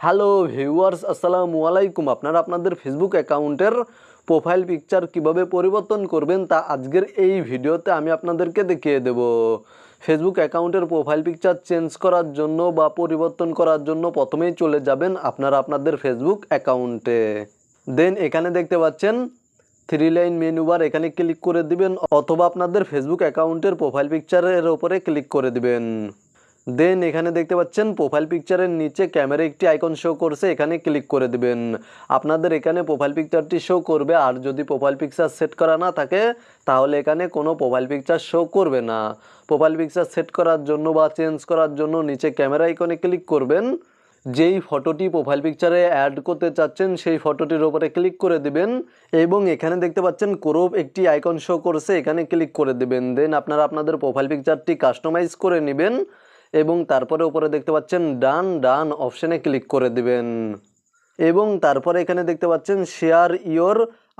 Hello viewers আসসালামু আলাইকুম। আপনারা আপনাদের ফেসবুক অ্যাকাউন্টের প্রোফাইল পিকচার কীভাবে পরিবর্তন করবেন তা আজকের এই ভিডিওতে আমি আপনাদেরকে দেখিয়ে দেব। ফেসবুক অ্যাকাউন্টের প্রোফাইল পিকচার চেঞ্জ করার জন্য বা পরিবর্তন করার জন্য প্রথমেই চলে যাবেন আপনারা আপনাদের ফেসবুক অ্যাকাউন্টে। দেন এখানে দেখতে পাচ্ছেন থ্রি লাইন মেনু বার এখানে ক্লিক করে দিবেন অথবা আপনাদের ফেসবুক অ্যাকাউন্টের প্রোফাইল পিকচারের ওপরে ক্লিক করে দিবেন। দেন এখানে দেখতে পাচ্ছেন প্রোফাইল পিকচারের নিচে ক্যামেরা একটি আইকন শো করছে, এখানে ক্লিক করে দিবেন। আপনাদের এখানে প্রোফাইল পিকচারটি শো করবে, আর যদি প্রোফাইল পিকচার সেট করা না থাকে, তাহলে এখানে কোনো প্রোফাইল পিকচার শো করবে না। প্রোফাইল পিকচার সেট করার জন্য বা চেঞ্জ করার জন্য নিচে ক্যামেরা আইকনে ক্লিক করবেন। যেই ফটোটি প্রোফাইল পিকচারে অ্যাড করতে চাচ্ছেন, সেই ফটোটির ওপরে ক্লিক করে দিবেন। এবং এখানে দেখতে পাচ্ছেন ক্রোপ একটি আইকন শো করছে, এখানে ক্লিক করে দিবেন। দেন আপনারা আপনাদের প্রোফাইল পিকচারটি কাস্টমাইজ করে নেবেন। এবং তারপরে উপরে দেখতে পাচ্ছেন ডান ডান অপশানে ক্লিক করে দিবেন। এবং তারপরে এখানে দেখতে পাচ্ছেন share your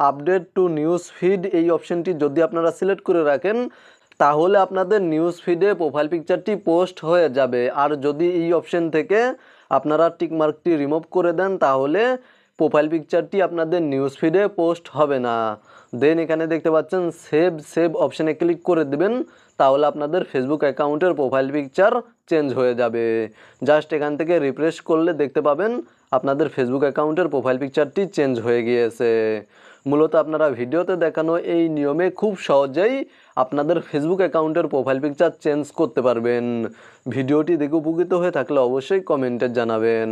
update to news feed এই অপশানটি যদি আপনারা সিলেক্ট করে রাখেন, তাহলে আপনাদের নিউজ ফিডে প্রোফাইল পিকচারটি পোস্ট হয়ে যাবে। আর যদি এই অপশান থেকে আপনারা টিকমার্কটি রিমুভ করে দেন, তাহলে প্রোফাইল পিকচারটি আপনাদের নিউজ ফিডে পোস্ট হবে না। দেন এখানে দেখতে পাচ্ছেন সেভ সেভ অপশানে ক্লিক করে দেবেন, তাহলে আপনাদের ফেসবুক অ্যাকাউন্টের প্রোফাইল পিকচার চেঞ্জ হয়ে যাবে। জাস্ট এখান থেকে রিফ্রেশ করলে দেখতে পাবেন, আপনাদের ফেসবুক অ্যাকাউন্টের প্রোফাইল পিকচারটি চেঞ্জ হয়ে গিয়েছে। মূলত আপনারা ভিডিওতে দেখানো এই নিয়মে খুব সহজেই আপনাদের ফেসবুক অ্যাকাউন্টের প্রোফাইল পিকচার চেঞ্জ করতে পারবেন। ভিডিওটি দেখে উপকৃত হয়ে থাকলে অবশ্যই কমেন্টে জানাবেন।